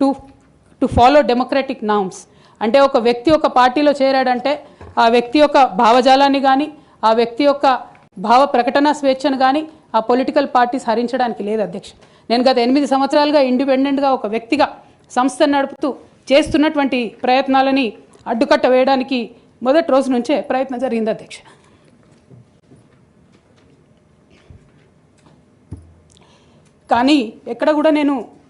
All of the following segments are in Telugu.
To to follow democratic norms అంటే ఒక వ్యక్తి ఒక పార్టీలో చేరాడంటే ఆ వ్యక్తి యొక్క భావజాలాన్ని కానీ ఆ వ్యక్తి యొక్క భావ ప్రకటన స్వేచ్ఛను కానీ ఆ పొలిటికల్ పార్టీస్ హరించడానికి లేదు అధ్యక్ష. నేను గత ఎనిమిది సంవత్సరాలుగా ఇండిపెండెంట్గా ఒక వ్యక్తిగా సంస్థను నడుపుతూ చేస్తున్నటువంటి ప్రయత్నాలని అడ్డుకట్ట వేయడానికి మొదటి రోజు నుంచే ప్రయత్నం జరిగింది అధ్యక్ష. కానీ ఎక్కడ కూడా నేను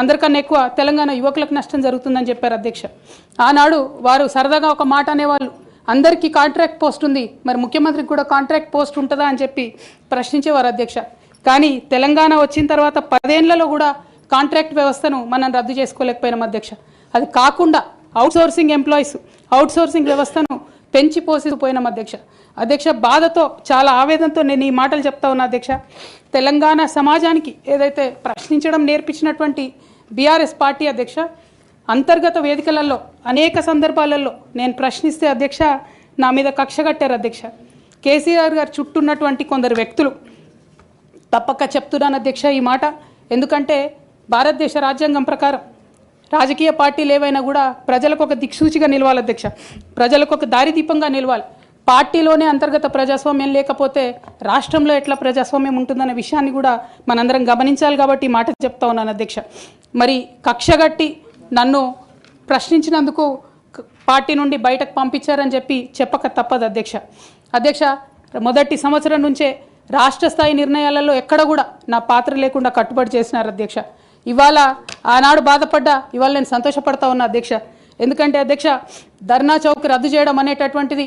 అందరికన్నా ఎక్కువ తెలంగాణ యువకులకు నష్టం జరుగుతుందని చెప్పారు అధ్యక్ష. ఆనాడు వారు సరదాగా ఒక మాట అనేవాళ్ళు. అందరికీ కాంట్రాక్ట్ పోస్ట్ ఉంది. మరి ముఖ్యమంత్రికి కూడా కాంట్రాక్ట్ పోస్ట్ ఉంటుందా అని చెప్పి ప్రశ్నించేవారు అధ్యక్ష. కానీ తెలంగాణ వచ్చిన తర్వాత పదేళ్ళలో కూడా కాంట్రాక్ట్ వ్యవస్థను మనం రద్దు చేసుకోలేకపోయినాం అధ్యక్ష. అది కాకుండా అవుట్సోర్సింగ్ ఎంప్లాయీస్ అవుట్సోర్సింగ్ వ్యవస్థను పెంచి పోసిపోయినాం అధ్యక్ష. అధ్యక్ష బాధతో చాలా ఆవేదనతో నేను ఈ మాటలు చెప్తా ఉన్నా అధ్యక్ష. తెలంగాణ సమాజానికి ఏదైతే ప్రశ్నించడం నేర్పించినటువంటి బీఆర్ఎస్ పార్టీ అధ్యక్ష అంతర్గత వేదికలలో అనేక సందర్భాలలో నేను ప్రశ్నిస్తే అధ్యక్ష నా మీద కక్ష కట్టారు అధ్యక్ష. కేసీఆర్ గారు చుట్టూన్నటువంటి కొందరు వ్యక్తులు తప్పక చెప్తున్నాను అధ్యక్ష ఈ మాట. ఎందుకంటే భారతదేశ రాజ్యాంగం ప్రకారం రాజకీయ పార్టీలు ఏవైనా కూడా ప్రజలకు ఒక దిక్సూచిగా నిలవాలి అధ్యక్ష. ప్రజలకు ఒక దారిదీపంగా నిలవాలి. పార్టీలోనే అంతర్గత ప్రజాస్వామ్యం లేకపోతే రాష్ట్రంలో ఎట్లా ప్రజాస్వామ్యం ఉంటుందనే విషయాన్ని కూడా మనందరం గమనించాలి కాబట్టి మాట చెప్తా ఉన్నాను అధ్యక్ష. మరి కక్షగట్టి నన్ను ప్రశ్నించినందుకు పార్టీ నుండి బయటకు పంపించారని చెప్పి చెప్పక తప్పదు అధ్యక్ష. అధ్యక్ష మొదటి సంవత్సరం నుంచే రాష్ట్ర స్థాయి నిర్ణయాలలో ఎక్కడ కూడా నా పాత్ర లేకుండా కట్టుబడి చేసినారు అధ్యక్ష. ఇవాళ ఆనాడు బాధపడ్డా ఇవాళ నేను సంతోషపడతా ఉన్నా అధ్యక్ష. ఎందుకంటే అధ్యక్ష ధర్నా చౌక్ రద్దు చేయడం అనేటటువంటిది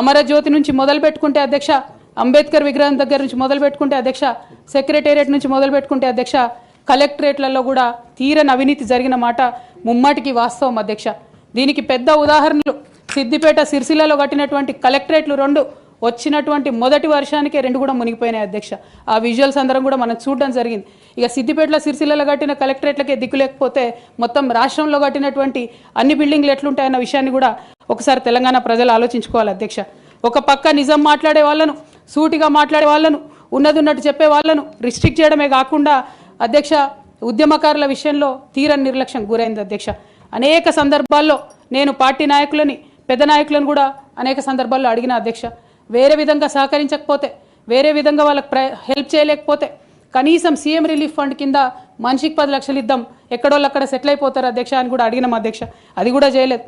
అమరజ్యోతి నుంచి మొదలు పెట్టుకుంటే అధ్యక్ష అంబేద్కర్ విగ్రహం దగ్గర నుంచి మొదలు పెట్టుకుంటే అధ్యక్ష సెక్రటేరియట్ నుంచి మొదలు పెట్టుకుంటే అధ్యక్ష కలెక్టరేట్లలో కూడా తీరని అవినీతి జరిగిన మాట ముమ్మాటికి వాస్తవం అధ్యక్ష. దీనికి పెద్ద ఉదాహరణలు సిద్దిపేట సిరిసిల్లలో కట్టినటువంటి కలెక్టరేట్లు రెండు వచ్చినటువంటి మొదటి వర్షానికే రెండు కూడా మునిగిపోయినాయి అధ్యక్ష. ఆ విజువల్స్ అందరం కూడా మనం చూడడం జరిగింది. ఇక సిద్దిపేటలో సిరిసిల్లలో కట్టిన కలెక్టరేట్లకే దిక్కు లేకపోతే మొత్తం రాష్ట్రంలో కట్టినటువంటి అన్ని బిల్డింగ్లు ఎట్లుంటాయన్న విషయాన్ని కూడా ఒకసారి తెలంగాణ ప్రజలు ఆలోచించుకోవాలి అధ్యక్ష. ఒక పక్క నిజం మాట్లాడే వాళ్ళను సూటిగా మాట్లాడే వాళ్ళను ఉన్నది ఉన్నట్టు చెప్పే వాళ్ళను రిస్ట్రిక్ట్ చేయడమే కాకుండా అధ్యక్ష ఉద్యమకారుల విషయంలో తీరని నిర్లక్ష్యం గురైంది అధ్యక్ష. అనేక సందర్భాల్లో నేను పార్టీ నాయకులని పెద్ద నాయకులను కూడా అనేక సందర్భాల్లో అడిగిన అధ్యక్ష వేరే విధంగా సహకరించకపోతే వేరే విధంగా వాళ్ళకి ప్ర హెల్ప్ చేయలేకపోతే కనీసం సీఎం రిలీఫ్ ఫండ్ కింద మనిషికి పది లక్షలు ఇద్దాం ఎక్కడోళ్ళు అక్కడ సెటిల్ అయిపోతారు అధ్యక్ష అని కూడా అడిగినాం అధ్యక్ష. అది కూడా చేయలేదు.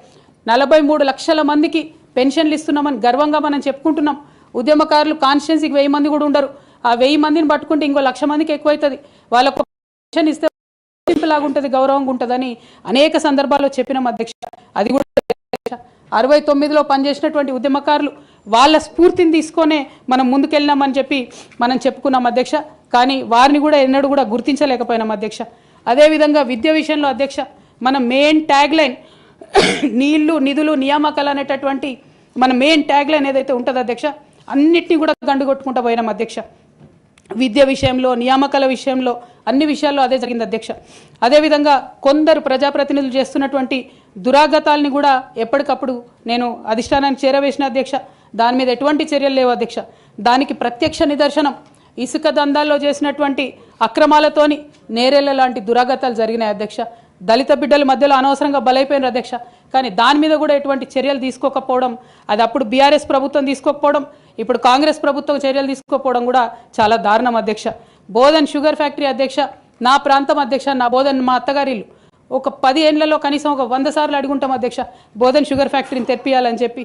నలభై మూడు లక్షల మందికి పెన్షన్లు ఇస్తున్నామని గర్వంగా మనం చెప్పుకుంటున్నాం. ఉద్యమకారులు కాన్స్టిట్యున్సీకి వెయ్యి మంది కూడా ఉండరు. ఆ వెయ్యి మందిని పట్టుకుంటే ఇంకో లక్ష మందికి ఎక్కువైతుంది. వాళ్ళకు పెన్షన్ ఇస్తే లాగా ఉంటుంది గౌరవంగా ఉంటుందని అనేక సందర్భాల్లో చెప్పినాం అధ్యక్ష. అది కూడా అధ్యక్ష అరవై తొమ్మిదిలో పనిచేసినటువంటి ఉద్యమకారులు వాళ్ళ స్ఫూర్తిని తీసుకొనే మనం ముందుకెళ్ళినామని చెప్పి మనం చెప్పుకున్నాం అధ్యక్ష. కానీ వారిని కూడా ఎన్నడూ కూడా గుర్తించలేకపోయినాం అధ్యక్ష. అదేవిధంగా విద్య విషయంలో అధ్యక్ష మన మెయిన్ ట్యాగ్ లైన్ నీళ్ళు నిధులు నియామకాలు అనేటటువంటి మన మెయిన్ ట్యాగ్లైన్ ఏదైతే ఉంటుందో అధ్యక్ష అన్నిటినీ కూడా గండు కొట్టుకుంటూ పోయినాం అధ్యక్ష. విద్య విషయంలో నియామకాల విషయంలో అన్ని విషయాల్లో అదే జరిగింది అధ్యక్ష. అదేవిధంగా కొందరు ప్రజాప్రతినిధులు చేస్తున్నటువంటి దురాగతాల్ని కూడా ఎప్పటికప్పుడు నేను అధిష్టానానికి చేరవేసిన అధ్యక్ష. దాని మీద ఎటువంటి చర్యలు లేవు అధ్యక్ష. దానికి ప్రత్యక్ష నిదర్శనం ఇసుక దందాల్లో చేసినటువంటి అక్రమాలతోని నేరేళ్ళ లాంటి దురాగతాలు జరిగినాయి అధ్యక్ష. దళిత బిడ్డల మధ్యలో అనవసరంగా బలైపోయిన అధ్యక్ష. కానీ దాని మీద కూడా ఎటువంటి చర్యలు తీసుకోకపోవడం అది అప్పుడు బీఆర్ఎస్ ప్రభుత్వం తీసుకోకపోవడం ఇప్పుడు కాంగ్రెస్ ప్రభుత్వం చర్యలు తీసుకోకపోవడం కూడా చాలా దారుణం అధ్యక్ష. బోధన్ షుగర్ ఫ్యాక్టరీ అధ్యక్ష నా ప్రాంతం అధ్యక్ష నా బోధన్ మా అత్తగారిలు ఒక పది ఏళ్ళలో కనీసం ఒక వంద సార్లు అడుగుంటాం అధ్యక్ష బోధన్ షుగర్ ఫ్యాక్టరీని తెప్పియాలని చెప్పి.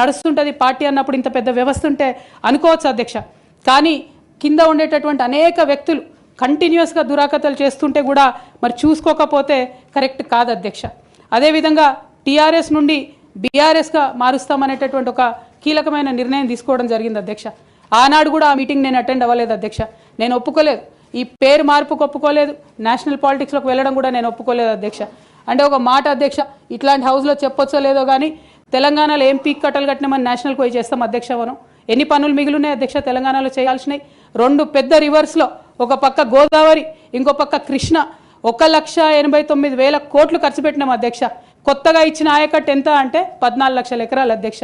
నడుస్తుంటుంది పార్టీ అన్నప్పుడు ఇంత పెద్ద వ్యవస్థ ఉంటే అనుకోవచ్చు అధ్యక్ష. కానీ కింద ఉండేటటువంటి అనేక వ్యక్తులు కంటిన్యూస్గా దురాకతలు చేస్తుంటే కూడా మరి చూసుకోకపోతే కరెక్ట్ కాదు అధ్యక్ష. అదేవిధంగా టీఆర్ఎస్ నుండి బీఆర్ఎస్గా మారుస్తామనేటటువంటి ఒక కీలకమైన నిర్ణయం తీసుకోవడం జరిగింది అధ్యక్ష. ఆనాడు కూడా ఆ మీటింగ్ నేను అటెండ్ అవ్వలేదు అధ్యక్ష. నేను ఒప్పుకోలేదు. ఈ పేరు మార్పుకు ఒప్పుకోలేదు. నేషనల్ పాలిటిక్స్లోకి వెళ్ళడం కూడా నేను ఒప్పుకోలేదు అధ్యక్ష. అంటే ఒక మాట అధ్యక్ష ఇట్లాంటి హౌస్లో చెప్పొచ్చో లేదో కానీ తెలంగాణలో ఏం పీక్ కట్టలు కట్టినామని నేషనల్కి పోయి చేస్తాం అధ్యక్ష మనం ఎన్ని పనులు మిగిలినాయి అధ్యక్ష? తెలంగాణలో చేయాల్సినవి. రెండు పెద్ద రివర్స్లో ఒక పక్క గోదావరి ఇంకో పక్క కృష్ణ. ఒక లక్ష ఎనభై తొమ్మిది వేల కోట్లు ఖర్చు పెట్టినాం అధ్యక్ష. కొత్తగా ఇచ్చిన ఆయకట్టు ఎంత అంటే పద్నాలుగు లక్షల ఎకరాలు అధ్యక్ష.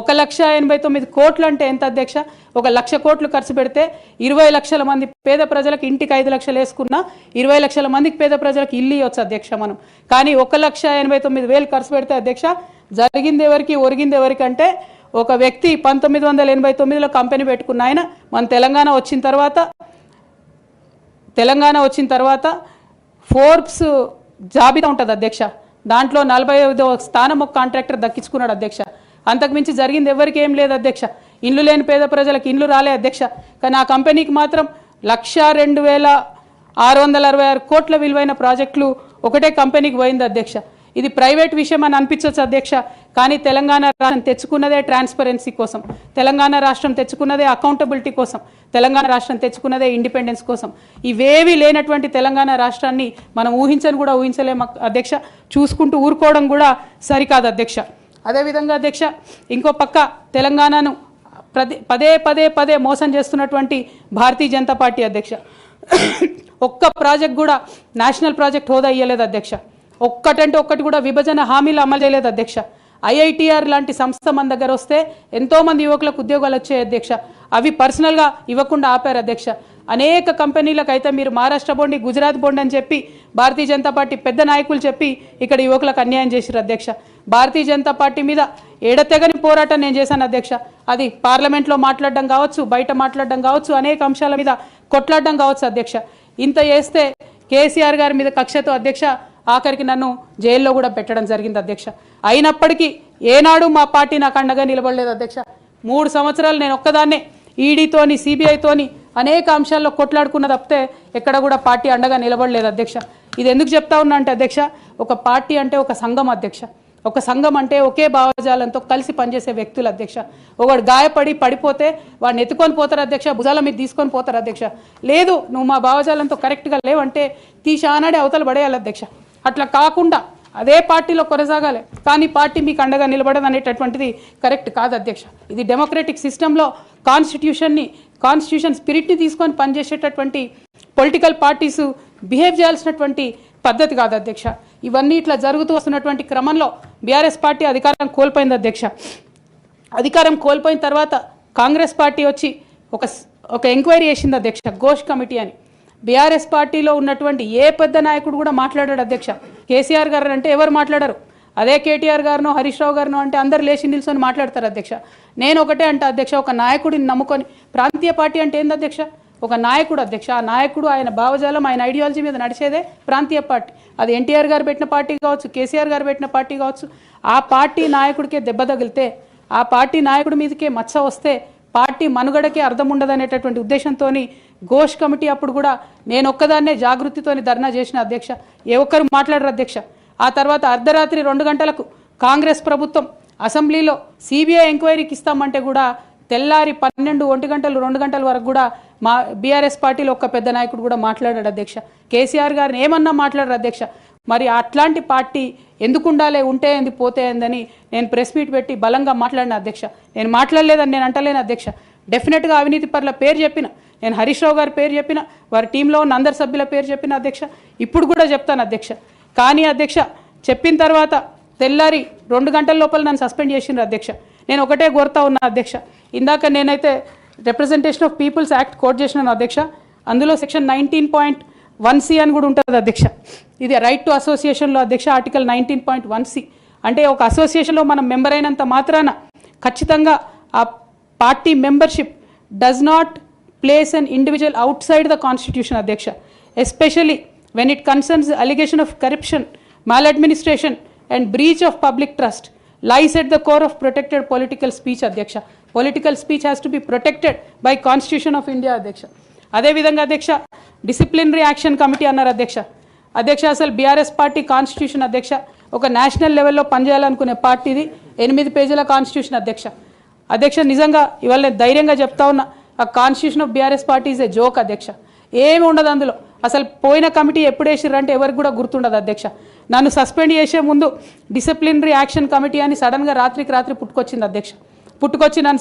ఒక లక్ష ఎనభై తొమ్మిది కోట్లు అంటే ఎంత అధ్యక్ష? ఒక లక్ష కోట్లు ఖర్చు పెడితే ఇరవై లక్షల మంది పేద ప్రజలకు ఇంటికి ఐదు లక్షలు వేసుకున్నా ఇరవై లక్షల మందికి పేద ప్రజలకు ఇల్లు ఇవ్వచ్చు అధ్యక్ష మనం. కానీ ఒక లక్ష ఎనభై తొమ్మిది వేలు ఖర్చు పెడితే అధ్యక్ష జరిగింది ఎవరికి ఒరిగింది ఎవరికంటే ఒక వ్యక్తి పంతొమ్మిది వందల ఎనభై తొమ్మిదిలో కంపెనీ పెట్టుకున్న ఆయన మన తెలంగాణ వచ్చిన తర్వాత తెలంగాణ వచ్చిన తర్వాత ఫోర్బ్స్ జాబితా ఉంటుంది అధ్యక్ష. దాంట్లో నలభై ఐదో స్థానం ఒక కాంట్రాక్టర్ దక్కించుకున్నాడు అధ్యక్ష. అంతకుమించి జరిగింది ఎవరికి ఏం లేదు అధ్యక్ష. ఇండ్లు లేని పేద ప్రజలకు ఇండ్లు రాలే అధ్యక్ష. కానీ ఆ కంపెనీకి మాత్రం లక్ష రెండు వేల ఆరు వందల అరవై ఆరు కోట్ల విలువైన ప్రాజెక్టులు ఒకటే కంపెనీకి పోయింది అధ్యక్ష. ఇది ప్రైవేట్ విషయం అని అనిపించవచ్చు అధ్యక్ష కానీ తెలంగాణ రాష్ట్రం తెచ్చుకున్నదే ట్రాన్స్పరెన్సీ కోసం. తెలంగాణ రాష్ట్రం తెచ్చుకున్నదే అకౌంటబిలిటీ కోసం. తెలంగాణ రాష్ట్రం తెచ్చుకున్నదే ఇండిపెండెన్స్ కోసం. ఇవేవి లేనటువంటి తెలంగాణ రాష్ట్రాన్ని మనం ఊహించని కూడా ఊహించలేము అధ్యక్ష. చూసుకుంటూ ఊరుకోవడం కూడా సరికాదు అధ్యక్ష. అదేవిధంగా అధ్యక్ష ఇంకో పక్క తెలంగాణను ప్రతి పదే పదే పదే మోసం చేస్తున్నటువంటి భారతీయ జనతా పార్టీ అధ్యక్ష. ఒక్క ప్రాజెక్ట్ కూడా నేషనల్ ప్రాజెక్ట్ హోదా ఇయ్యలేదు అధ్యక్ష. ఒక్కటంటే ఒక్కటి కూడా విభజన హామీలు అమలు చేయలేదు అధ్యక్ష. ఐఐటిఆర్ లాంటి సంస్థ మన దగ్గర వస్తే ఎంతోమంది యువకులకు ఉద్యోగాలు వచ్చాయి అధ్యక్ష. అవి పర్సనల్గా ఇవ్వకుండా ఆపారు అధ్యక్ష. అనేక కంపెనీలకు అయితే మీరు మహారాష్ట్ర బోండి గుజరాత్ బోండి అని చెప్పి భారతీయ జనతా పార్టీ పెద్ద నాయకులు చెప్పి ఇక్కడ యువకులకు అన్యాయం చేశారు అధ్యక్ష. భారతీయ జనతా పార్టీ మీద ఎడతెగని పోరాటం నేను చేశాను అధ్యక్ష. అది పార్లమెంట్లో మాట్లాడడం కావచ్చు బయట మాట్లాడడం కావచ్చు అనేక అంశాల మీద కొట్లాడడం కావచ్చు అధ్యక్ష. ఇంత చేస్తే కేసీఆర్ గారి మీద కక్షతో అధ్యక్ష ఆఖరికి నన్ను జైల్లో కూడా పెట్టడం జరిగింది అధ్యక్ష. అయినప్పటికీ ఏనాడు మా పార్టీ నాకు అండగా నిలబడలేదు అధ్యక్ష. మూడు సంవత్సరాలు నేను ఒక్కదాన్నే ఈడీతోని సిబిఐతోని అనేక అంశాల్లో కొట్లాడుకున్న తప్పితే ఎక్కడ కూడా పార్టీ అండగా నిలబడలేదు అధ్యక్ష. ఇది ఎందుకు చెప్తా ఉన్నా అంటే అధ్యక్ష ఒక పార్టీ అంటే ఒక సంఘం అధ్యక్ష. ఒక సంఘం అంటే ఒకే భావజాలంతో కలిసి పనిచేసే వ్యక్తులు అధ్యక్ష. ఒకడు గాయపడి పడిపోతే వాడిని ఎత్తుకొని పోతారు అధ్యక్ష. భుజాల మీద తీసుకొని పోతారు అధ్యక్ష. లేదు నువ్వు మా భావజాలంతో కరెక్ట్గా లేవంటే తీసి ఆనాడే అవతల పడేయాలి అధ్యక్ష. అట్లా కాకుండా అదే పార్టీలో కొనసాగాలి. కానీ పార్టీ మీకు అండగా నిలబడదు అనేటటువంటిది కరెక్ట్ కాదు అధ్యక్ష. ఇది డెమోక్రటిక్ సిస్టంలో కాన్స్టిట్యూషన్ని కాన్స్టిట్యూషన్ స్పిరిట్ని తీసుకొని పనిచేసేటటువంటి పొలిటికల్ పార్టీస్ బిహేవ్ చేయాల్సినటువంటి పద్ధతి కాదు అధ్యక్ష. ఇవన్నీ ఇట్లా జరుగుతూ వస్తున్నటువంటి క్రమంలో బీఆర్ఎస్ పార్టీ అధికారం కోల్పోయింది అధ్యక్ష. అధికారం కోల్పోయిన తర్వాత కాంగ్రెస్ పార్టీ వచ్చి ఒక ఒక ఎంక్వైరీ చేసింది అధ్యక్ష ఘోష్ కమిటీ అని. బీఆర్ఎస్ పార్టీలో ఉన్నటువంటి ఏ పెద్ద నాయకుడు కూడా మాట్లాడాడు అధ్యక్ష. కేసీఆర్ గారు అంటే ఎవరు మాట్లాడరు? అదే కేటీఆర్ గారినో హరీష్ రావు గారినో అంటే అందరు లేచి నిల్చొని మాట్లాడతారు అధ్యక్ష. నేను ఒకటే అంటే అధ్యక్ష ఒక నాయకుడిని నమ్ముకొని ప్రాంతీయ పార్టీ అంటే ఏంది అధ్యక్ష? ఒక నాయకుడు అధ్యక్ష. ఆ నాయకుడు ఆయన భావజాలం ఆయన ఐడియాలజీ మీద నడిచేదే ప్రాంతీయ పార్టీ. అది ఎన్టీఆర్ గారు పెట్టిన పార్టీ కావచ్చు కేసీఆర్ గారు పెట్టిన పార్టీ కావచ్చు. ఆ పార్టీ నాయకుడికే దెబ్బ తగిలితే ఆ పార్టీ నాయకుడి మీదకే మచ్చ వస్తే పార్టీ మనుగడకే అర్థం ఉండదనేటటువంటి ఉద్దేశంతో ఘోష్ కమిటీ అప్పుడు కూడా నేను ఒక్కదాన్నే జాగృతితోని ధర్నా చేసిన అధ్యక్ష ఏ ఒక్కరు మాట్లాడరు అధ్యక్ష. ఆ తర్వాత అర్ధరాత్రి రెండు గంటలకు కాంగ్రెస్ ప్రభుత్వం అసెంబ్లీలో సిబిఐ ఎంక్వైరీకి ఇస్తామంటే కూడా తెల్లారి పన్నెండు ఒంటి గంటలు రెండు గంటల వరకు కూడా మా బీఆర్ఎస్ పార్టీలో ఒక్క పెద్ద నాయకుడు కూడా మాట్లాడాడు అధ్యక్ష. కేసీఆర్ గారిని ఏమన్నా మాట్లాడారు అధ్యక్ష. మరి అట్లాంటి పార్టీ ఎందుకు ఉండాలి ఉంటే ఏంది పోతే ఏందని నేను ప్రెస్ మీట్ పెట్టి బలంగా మాట్లాడిన అధ్యక్ష. నేను మాట్లాడలేదని నేను అంటలేను అధ్యక్ష. డెఫినెట్గా అవినీతి పరుల పేరు చెప్పిన. నేను హరీష్ రావు గారి పేరు చెప్పిన. వారి టీంలో ఉన్న అందరి సభ్యుల పేరు చెప్పిన అధ్యక్ష. ఇప్పుడు కూడా చెప్తాను అధ్యక్ష. కానీ అధ్యక్ష చెప్పిన తర్వాత తెల్లారి రెండు గంటల లోపల నన్ను సస్పెండ్ చేసిండ్రు అధ్యక్ష. నేను ఒకటే కోరుతా ఉన్నా అధ్యక్ష. ఇందాక నేనైతే representation of people's act quote చేసినాను అధ్యక్ష. అందులో section nineteen point one C అని కూడా ఉంటుంది అధ్యక్ష. ఇది రైట్ టు అసోసియేషన్లో అధ్యక్ష article nineteen point one C అంటే ఒక అసోసియేషన్లో మనం మెంబర్ అయినంత మాత్రాన ఖచ్చితంగా ఆ party membership does not place an individual outside the constitution అధ్యక్ష especially when it concerns allegation of corruption mal and breach of public trust lies at the core of protected political speech అధ్యక్ష. Political speech has to be protected by constitution of India అధ్యక్ష. అదేవిధంగా అధ్యక్ష డిసిప్లినరీ యాక్షన్ కమిటీ అన్నారు అధ్యక్ష. అధ్యక్ష అసలు బీఆర్ఎస్ పార్టీ కాన్స్టిట్యూషన్ అధ్యక్ష. ఒక నేషనల్ లెవెల్లో పనిచేయాలనుకునే పార్టీది ఎనిమిది పేజీల కాన్స్టిట్యూషన్ అధ్యక్ష. అధ్యక్ష నిజంగా ఇవాళ నేను ధైర్యంగా చెప్తా ఉన్నా ఆ constitution of BRS party is a joke అధ్యక్ష. ఏమి ఉండదు అందులో. అసలు పోయిన కమిటీ ఎప్పుడు వేసిర్రంటే ఎవరికి కూడా గుర్తుండదు అధ్యక్ష. నన్ను సస్పెండ్ చేసే ముందు డిసిప్లినరీ యాక్షన్ కమిటీ అని సడన్గా రాత్రికి రాత్రి పుట్టుకొచ్చింది అధ్యక్ష. పుట్టుకొచ్చి నన్ను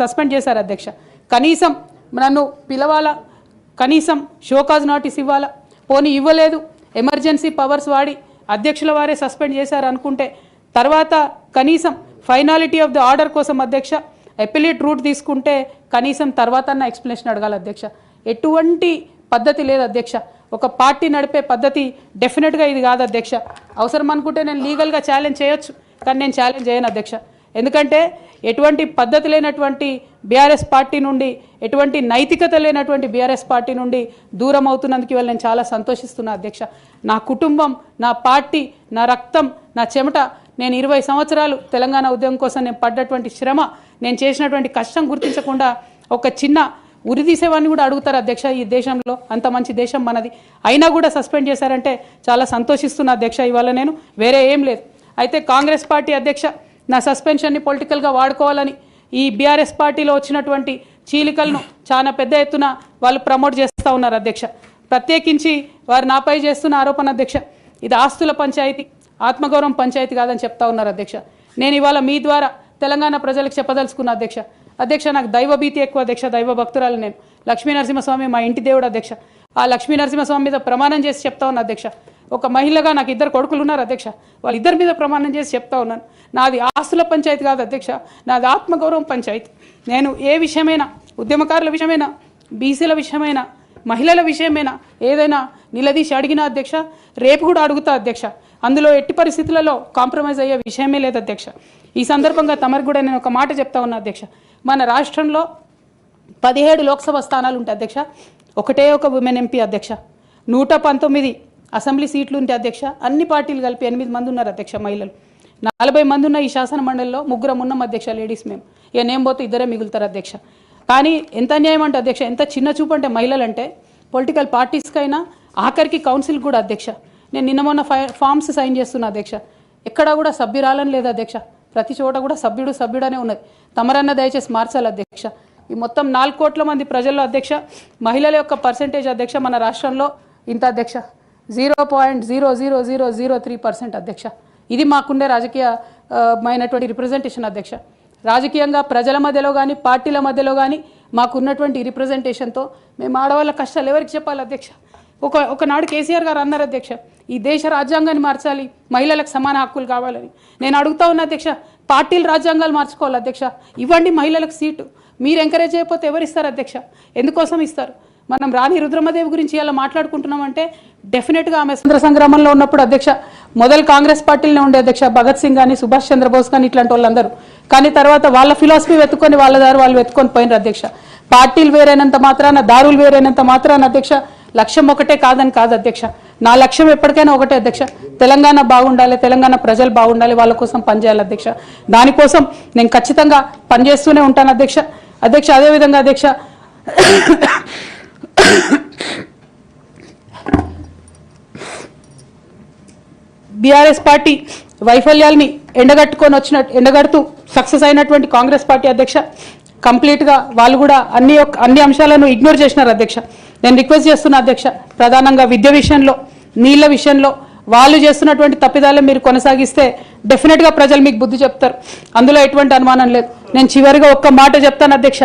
సస్పెండ్ చేశారు అధ్యక్ష. కనీసం నన్ను పిలవాలా కనీసం షోకాజ్ నోటీస్ ఇవ్వాలా? పోనీ ఇవ్వలేదు. ఎమర్జెన్సీ పవర్స్ వాడి అధ్యక్షుల వారే సస్పెండ్ చేశారు అనుకుంటే తర్వాత కనీసం ఫైనాలిటీ ఆఫ్ ద ఆర్డర్ కోసం అధ్యక్ష ఎపిలేట్ రూట్ తీసుకుంటే కనీసం తర్వాత ఎక్స్ప్లెనేషన్ అడగాలి అధ్యక్ష. ఎటువంటి పద్ధతి లేదు అధ్యక్ష. ఒక పార్టీ నడిపే పద్ధతి డెఫినెట్గా ఇది కాదు అధ్యక్ష. అవసరం అనుకుంటే నేను లీగల్గా ఛాలెంజ్ చేయొచ్చు కానీ నేను ఛాలెంజ్ చేయను అధ్యక్ష. ఎందుకంటే ఎటువంటి పద్ధతి లేనటువంటి బీఆర్ఎస్ పార్టీ నుండి ఎటువంటి నైతికత లేనటువంటి బీఆర్ఎస్ పార్టీ నుండి దూరం అవుతున్నందుకు ఇవాళ నేను చాలా సంతోషిస్తున్నా అధ్యక్ష. నా కుటుంబం నా పార్టీ నా రక్తం నా చెమట నేను ఇరవై సంవత్సరాలు తెలంగాణ ఉద్యమం కోసం నేను పడ్డటువంటి శ్రమ నేను చేసినటువంటి కష్టం గుర్తించకుండా ఒక చిన్న ఉరి తీసేవాడిని కూడా అడుగుతారు అధ్యక్ష? ఈ దేశంలో అంత మంచి దేశం మనది. అయినా కూడా సస్పెండ్ చేశారంటే చాలా సంతోషిస్తున్నా అధ్యక్ష ఇవాళ నేను. వేరే ఏం లేదు. అయితే కాంగ్రెస్ పార్టీ అధ్యక్ష నా సస్పెన్షన్ని పొలిటికల్గా వాడుకోవాలని ఈ బీఆర్ఎస్ పార్టీలో వచ్చినటువంటి చీలికలను చాలా పెద్ద ఎత్తున వాళ్ళు ప్రమోట్ చేస్తూ ఉన్నారు అధ్యక్ష. ప్రత్యేకించి వారు నాపై చేస్తున్న ఆరోపణ అధ్యక్ష ఇది ఆస్తుల పంచాయతీ ఆత్మగౌరవం పంచాయతీ కాదని చెప్తా ఉన్నారు అధ్యక్ష. నేను ఇవాళ మీ ద్వారా తెలంగాణ ప్రజలకు చెప్పదలుచుకున్న అధ్యక్ష అధ్యక్ష నాకు దైవభీతి ఎక్కువ అధ్యక్ష దైవ భక్తురాలు నేను. లక్ష్మీ నరసింహస్వామి మా ఇంటి దేవుడు అధ్యక్ష. ఆ లక్ష్మీ నరసింహస్వామి మీద ప్రమాణం చేసి చెప్తా ఉన్నా అధ్యక్ష. ఒక మహిళగా నాకు ఇద్దరు కొడుకులు ఉన్నారు అధ్యక్ష. వాళ్ళిద్దరి మీద ప్రమాణం చేసి చెప్తా ఉన్నాను. నాది ఆస్తుల పంచాయతీ కాదు అధ్యక్ష. నాది ఆత్మగౌరవం పంచాయతీ. నేను ఏ విషయమైనా ఉద్యమకారుల విషయమైనా బీసీల విషయమైనా మహిళల విషయమైనా ఏదైనా నిలదీసి అడిగినా అధ్యక్ష రేపు కూడా అడుగుతా అధ్యక్ష. అందులో ఎట్టి పరిస్థితులలో కాంప్రమైజ్ అయ్యే విషయమే లేదు అధ్యక్ష. ఈ సందర్భంగా తమరికి కూడా నేను ఒక మాట చెప్తా ఉన్నా అధ్యక్ష. మన రాష్ట్రంలో పదిహేడు లోక్సభ స్థానాలు ఉంటాయి అధ్యక్ష. ఒకటే ఒక ఉమెన్ ఎంపీ అధ్యక్ష. నూట పంతొమ్మిది అసెంబ్లీ సీట్లు ఉంటే అధ్యక్ష అన్ని పార్టీలు కలిపి ఎనిమిది మంది ఉన్నారు అధ్యక్ష మహిళలు. నలభై మంది ఉన్న ఈ శాసన మండలిలో ముగ్గురం ఉన్నాం అధ్యక్ష లేడీస్ మేము ఇక నేను పోతే ఇద్దరే మిగులుతారు అధ్యక్ష. కానీ ఎంత అన్యాయం అంటే అధ్యక్ష ఎంత చిన్న చూపు అంటే మహిళలు అంటే పొలిటికల్ పార్టీస్కైనా ఆఖరికి కౌన్సిల్ కూడా అధ్యక్ష. నేను నిన్న మొన్న ఫామ్స్ సైన్ చేస్తున్నా అధ్యక్ష. ఎక్కడా కూడా సభ్యురాలని లేదు అధ్యక్ష. ప్రతి చోట కూడా సభ్యుడు సభ్యుడనే ఉన్నది. తమరన్న దయచేసి మార్చాలి అధ్యక్ష. ఈ మొత్తం నాలుగు కోట్ల మంది ప్రజల్లో అధ్యక్ష మహిళల యొక్క పర్సంటేజ్ అధ్యక్ష మన రాష్ట్రంలో ఇంత అధ్యక్ష. Zero point zero zero zero zero three percent అధ్యక్ష. ఇది మాకుండే రాజకీయ మైనటువంటి రిప్రజెంటేషన్ అధ్యక్ష. రాజకీయంగా ప్రజల మధ్యలో కానీ పార్టీల మధ్యలో కానీ మాకున్నటువంటి రిప్రజెంటేషన్తో మేము ఆడవాళ్ళ కష్టాలు ఎవరికి చెప్పాలి అధ్యక్ష? ఒక ఒకనాడు కేసీఆర్ గారు అన్నారు అధ్యక్ష ఈ దేశ రాజ్యాంగాన్ని మార్చాలి మహిళలకు సమాన హక్కులు కావాలని. నేను అడుగుతా ఉన్నా అధ్యక్ష పార్టీలు రాజ్యాంగాలు మార్చుకోవాలి అధ్యక్ష. ఇవ్వండి మహిళలకు సీటు. మీరు ఎంకరేజ్ చేయకపోతే ఎవరు ఇస్తారు అధ్యక్ష? ఎందుకోసం ఇస్తారు? మనం రాణి రుద్రమదేవి గురించి ఇలా మాట్లాడుకుంటున్నామంటే డెఫినెట్గా ఆమె స్వతంత్ర సంగ్రామంలో ఉన్నప్పుడు అధ్యక్ష మొదలు కాంగ్రెస్ పార్టీలోనే ఉండే అధ్యక్ష భగత్ సింగ్ కానీ సుభాష్ చంద్రబోస్ కానీ ఇట్లాంటి వాళ్ళందరూ. కానీ తర్వాత వాళ్ళ ఫిలాసఫీ వెతుక్కొని వాళ్ళ దారు వాళ్ళు వెతుక్కొని పోయినారు అధ్యక్ష. పార్టీలు వేరైనంత మాత్రాన దారులు వేరైనంత మాత్రాన అధ్యక్ష లక్ష్యం ఒకటే కాదని కాదు అధ్యక్ష. నా లక్ష్యం ఎప్పటికైనా ఒకటే అధ్యక్ష. తెలంగాణ బాగుండాలి తెలంగాణ ప్రజలు బాగుండాలి వాళ్ళ కోసం పనిచేయాలి అధ్యక్ష. దానికోసం నేను ఖచ్చితంగా పనిచేస్తూనే ఉంటాను అధ్యక్ష. అధ్యక్ష అదేవిధంగా అధ్యక్ష బీఆర్ఎస్ పార్టీ వైఫల్యాల్ని ఎండగట్టుకొని వచ్చిన ఎండగడుతూ సక్సెస్ అయినటువంటి కాంగ్రెస్ పార్టీ అధ్యక్ష కంప్లీట్గా వాళ్ళు కూడా అన్ని అన్ని అంశాలను ఇగ్నోర్ చేసినారు అధ్యక్ష. నేను రిక్వెస్ట్ చేస్తున్నా అధ్యక్ష ప్రధానంగా విద్య విషయంలో నీళ్ళ విషయంలో వాళ్ళు చేస్తున్నటువంటి తప్పిదాలు మీరు కొనసాగిస్తే డెఫినెట్గా ప్రజలు మీకు బుద్ధి చెప్తారు. అందులో ఎటువంటి అనుమానం లేదు. నేను చివరిగా ఒక్క మాట చెప్తాను అధ్యక్ష.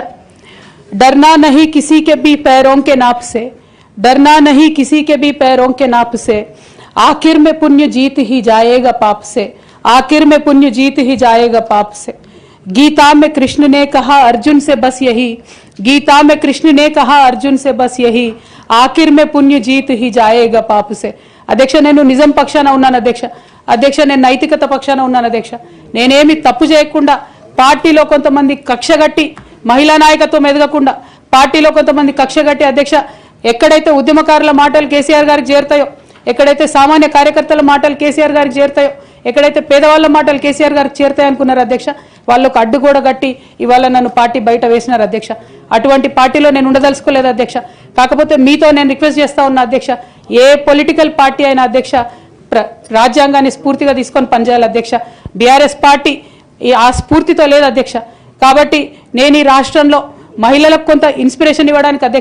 डरना नहीं किसी के भी पैरों के नाप से डरना नहीं किसी के भी पैरों के नाप से आखिर में पुण्य जीत ही जाएगा पाप से आखिर में पुण्य जीत ही जाएगा पाप से गीता में कृष्ण ने कहा अर्जुन से बस यही गीता में कृष्ण ने कहा अर्जुन से बस यही आखिर में पुण्य जीत ही जाएगा पाप से అధ్యక్ష నేను నిజం పక్షాన ఉన్నాను అధ్యక్ష అధ్యక్ష నేను నైతికత పక్షాన ఉన్నాను అధ్యక్ష నేనేమి తప్పు చేయకుండా పార్టీలో కొంతమంది కక్షగట్టి మహిళా నాయకత్వం ఎదగకుండా పార్టీలో కొంతమంది కక్షగట్టి అధ్యక్ష ఎక్కడైతే ఉద్యమకారుల మాటలు కేసీఆర్ గారికి చేరుతాయో ఎక్కడైతే సామాన్య కార్యకర్తల మాటలు కేసీఆర్ గారికి చేరుతాయో ఎక్కడైతే పేదవాళ్ళ మాటలు కేసీఆర్ గారికి చేరుతాయనుకున్నారు అధ్యక్ష వాళ్ళకు అడ్డుగోడ గట్టి కట్టి ఇవాళ నన్ను పార్టీ బయట వేసినారు అధ్యక్ష. అటువంటి పార్టీలో నేను ఉండదలుచుకోలేదు అధ్యక్ష. కాకపోతే మీతో నేను రిక్వెస్ట్ చేస్తా ఉన్నా అధ్యక్ష ఏ పొలిటికల్ పార్టీ అయినా అధ్యక్ష ప్ర- రాజ్యాంగాన్ని స్ఫూర్తిగా తీసుకొని పనిచేయాలి అధ్యక్ష. బీఆర్ఎస్ పార్టీ ఈ ఆ స్ఫూర్తితో లేదు అధ్యక్ష. కాబట్టి నేను ఈ రాష్ట్రంలో మహిళలకు కొంత ఇన్స్పిరేషన్ ఇవ్వడానికి